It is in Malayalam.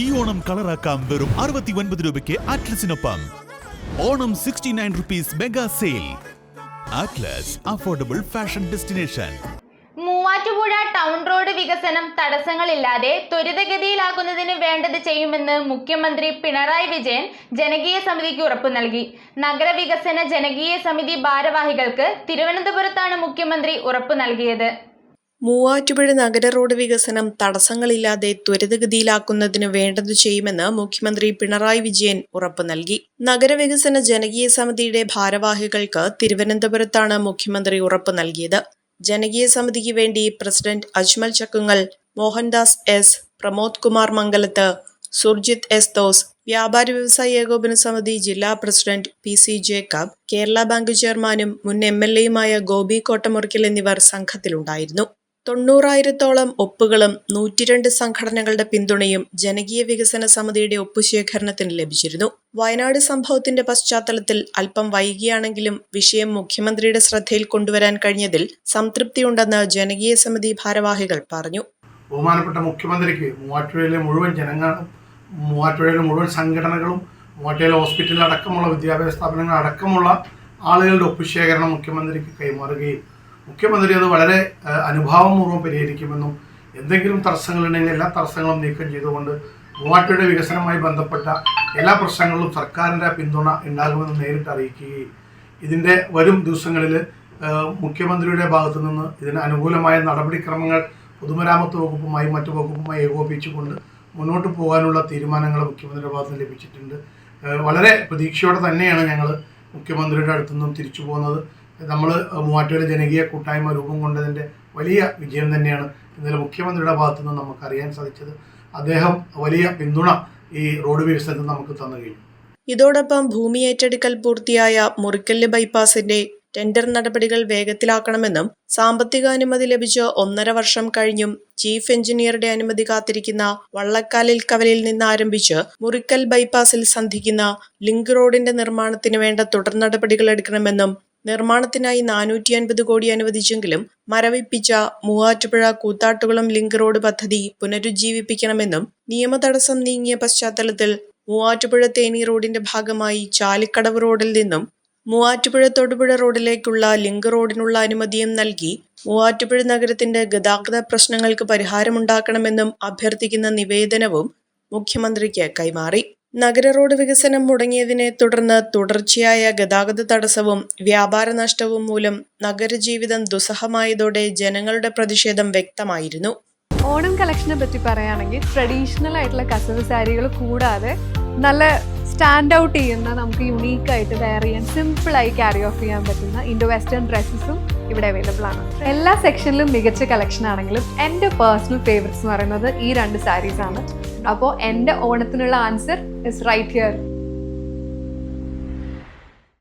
ഈ ഓണം കളറാക്കാം വെറും അറുപത്തി ഒൻപത് രൂപയ്ക്ക് അറ്റ്ലസിനൊപ്പം. Onam sixty nine rupees mega sale Atlas affordable fashion destination Muvattupuzha town road വികസനം തടസ്സങ്ങളില്ലാതെ ത്വരിതഗതിയിലാക്കുന്നതിന് വേണ്ടത് ചെയ്യുമെന്ന് മുഖ്യമന്ത്രി പിണറായി വിജയൻ ജനകീയ സമിതിക്ക് ഉറപ്പു നൽകി. നഗരവികസന ജനകീയ സമിതി ഭാരവാഹികൾക്ക് തിരുവനന്തപുരത്താണ് മുഖ്യമന്ത്രി ഉറപ്പു നൽകിയത്. മൂവാറ്റുപുഴ നഗര റോഡ് വികസനം തടസ്സങ്ങളില്ലാതെ ത്വരിതഗതിയിലാക്കുന്നതിന് വേണ്ടത് ചെയ്യുമെന്ന് മുഖ്യമന്ത്രി പിണറായി വിജയൻ ഉറപ്പു നൽകി. നഗരവികസന ജനകീയ സമിതിയുടെ ഭാരവാഹികൾക്ക് തിരുവനന്തപുരത്താണ് മുഖ്യമന്ത്രി ഉറപ്പു നൽകിയത്. ജനകീയ സമിതിക്ക് വേണ്ടി president Ajmal Chakkungal Mohandas S Pramod Kumar Mangalath Surjith S those വ്യാപാര വ്യവസായ ഏകോപന സമിതി ജില്ലാ president P C Jacob Kerala bank ചെയർമാനും മുൻ എം എൽ എയുമായ ഗോപി കോട്ടമുറിക്കൽ എന്നിവർ സംഘത്തിലുണ്ടായിരുന്നു. തൊണ്ണൂറായിരത്തോളം ഒപ്പുകളും നൂറ്റിരണ്ട് സംഘടനകളുടെ പിന്തുണയും ജനകീയ വികസന സമിതിയുടെ ഒപ്പുശേഖരണത്തിന് ലഭിച്ചിരുന്നു. വയനാട് സംഭവത്തിന്റെ പശ്ചാത്തലത്തിൽ അല്പം വൈകിയാണെങ്കിലും വിഷയം മുഖ്യമന്ത്രിയുടെ ശ്രദ്ധയിൽ കൊണ്ടുവരാൻ കഴിഞ്ഞതിൽ സംതൃപ്തിയുണ്ടെന്ന് ജനകീയ സമിതി ഭാരവാഹികൾ പറഞ്ഞു. ബഹുമാനപ്പെട്ട മുഖ്യമന്ത്രിക്ക് മൂവാറ്റുപുഴയിലെ മുഴുവൻ ജനങ്ങളും മൂവാറ്റുപുഴയിലെ മുഴുവൻ സംഘടനകളും മൂവാറ്റുപുഴയിലെ ഹോസ്പിറ്റലിൽ അടക്കമുള്ള വിദ്യാഭ്യാസ സ്ഥാപനങ്ങൾ അടക്കമുള്ള ആളുകളുടെ ഒപ്പുശേഖരണം മുഖ്യമന്ത്രിക്ക് കൈമാറുകയും മുഖ്യമന്ത്രി അത് വളരെ അനുഭാവപൂർവം പരിഹരിക്കുമെന്നും എന്തെങ്കിലും തടസ്സങ്ങളുണ്ടെങ്കിൽ എല്ലാ തടസ്സങ്ങളും നീക്കം ചെയ്തുകൊണ്ട് മൂവാറ്റുപുഴയുടെ വികസനവുമായി ബന്ധപ്പെട്ട എല്ലാ പ്രശ്നങ്ങളിലും സർക്കാരിന്റെ പിന്തുണ ഉണ്ടാകുമെന്ന് നേരിട്ട് അറിയിക്കുകയും ഇതിന്റെ വരും ദിവസങ്ങളിൽ മുഖ്യമന്ത്രിയുടെ ഭാഗത്തു നിന്ന് ഇതിന് അനുകൂലമായ നടപടിക്രമങ്ങൾ പൊതുമരാമത്ത് വകുപ്പുമായി മറ്റു വകുപ്പുമായി ഏകോപിപ്പിച്ചുകൊണ്ട് മുന്നോട്ട് പോകാനുള്ള തീരുമാനങ്ങൾ മുഖ്യമന്ത്രിയുടെ ഭാഗത്ത് ലഭിച്ചിട്ടുണ്ട്. വളരെ പ്രതീക്ഷയോടെ തന്നെയാണ് ഞങ്ങൾ മുഖ്യമന്ത്രിയുടെ അടുത്തു നിന്നും തിരിച്ചു പോകുന്നത്. നമ്മൾ മൂവാറ്റൂർ ജനകീയ കൂട്ടായ്മ രൂപം കൊണ്ടതിന്റെ വലിയ വിജയം തന്നെയാണ് ഇന്നലെ മുഖ്യമന്ത്രിയുടെ ഭാഗത്തു നിന്ന് നമുക്ക് അറിയാൻ സാധിച്ചത്. അദ്ദേഹം വലിയ പിന്തുണ ഈ റോഡ് വികസനത്തിന് നമുക്ക് തന്നു കഴിഞ്ഞു. ഇതോടൊപ്പം ഭൂമി ഏറ്റെടുക്കൽ പൂർത്തിയായ മുറിക്കല്ല് ബൈപ്പാസിന്റെ ടെൻഡർ നടപടികൾ വേഗത്തിലാക്കണമെന്നും സാമ്പത്തിക അനുമതി ലഭിച്ച് ഒന്നര വർഷം കഴിഞ്ഞും ചീഫ് എഞ്ചിനീയറുടെ അനുമതി കാത്തിരിക്കുന്ന വള്ളക്കാലിൽ കവലിൽ നിന്ന് ആരംഭിച്ച് മുറിക്കൽ ബൈപ്പാസിൽ സന്ധിക്കുന്ന ലിങ്ക് റോഡിന്റെ നിർമ്മാണത്തിന് വേണ്ട തുടർ നടപടികൾ എടുക്കണമെന്നും നിർമ്മാണത്തിനായി നാനൂറ്റി അൻപത് കോടി അനുവദിച്ചെങ്കിലും മരവിപ്പിച്ച മൂവാറ്റുപുഴ കൂത്താട്ടുകുളം ലിങ്ക് റോഡ് പദ്ധതി പുനരുജ്ജീവിപ്പിക്കണമെന്നും നിയമതടസ്സം നീങ്ങിയ പശ്ചാത്തലത്തിൽ മൂവാറ്റുപുഴ തേനി റോഡിന്റെ ഭാഗമായി ചാലിക്കടവ് റോഡിൽ നിന്നും മൂവാറ്റുപുഴ തൊടുപുഴ റോഡിലേക്കുള്ള ലിങ്ക് റോഡിനുള്ള അനുമതിയും നൽകി മൂവാറ്റുപുഴ നഗരത്തിന്റെ ഗതാഗത പ്രശ്നങ്ങൾക്ക് പരിഹാരമുണ്ടാക്കണമെന്നും അഭ്യർത്ഥിക്കുന്ന നിവേദനവും മുഖ്യമന്ത്രിക്ക് കൈമാറി. നഗര റോഡ് വികസനം മുടങ്ങിയതിനെ തുടർന്ന് തുടർച്ചയായ ഗതാഗത തടസ്സവും വ്യാപാര നഷ്ടവും മൂലം നഗരജീവിതം ദുസ്സഹമായതോടെ ജനങ്ങളുടെ പ്രതിഷേധം വ്യക്തമായിരുന്നു. ഓണം കളക്ഷനെ പറ്റി പറയുകയാണെങ്കിൽ ട്രഡീഷണൽ ആയിട്ടുള്ള കസവ് സാരികൾ കൂടാതെ നല്ല സ്റ്റാൻഡ് ഔട്ട് ചെയ്യുന്ന നമുക്ക് യുണീക്ക് ആയിട്ട് വെയർ ചെയ്യാൻ സിമ്പിളായി ക്യാരി ഓഫ് ചെയ്യാൻ പറ്റുന്ന ഇൻഡോ വെസ്റ്റേൺ ഡ്രസ്സസും ഇവിടെ അവൈലബിൾ ആണ്. എല്ലാ സെക്ഷനിലും മികച്ച കളക്ഷൻ ആണെങ്കിലും എന്റെ പേഴ്സണൽ ഫേവറേറ്റ്സ് എന്ന് പറയുന്നത് ഈ രണ്ട് സാരീസ് ആണ്. അപ്പോൾ എന്റെ ഓണത്തിനുള്ള ആൻസർ ഇസ് റൈറ്റ് ഹിയർ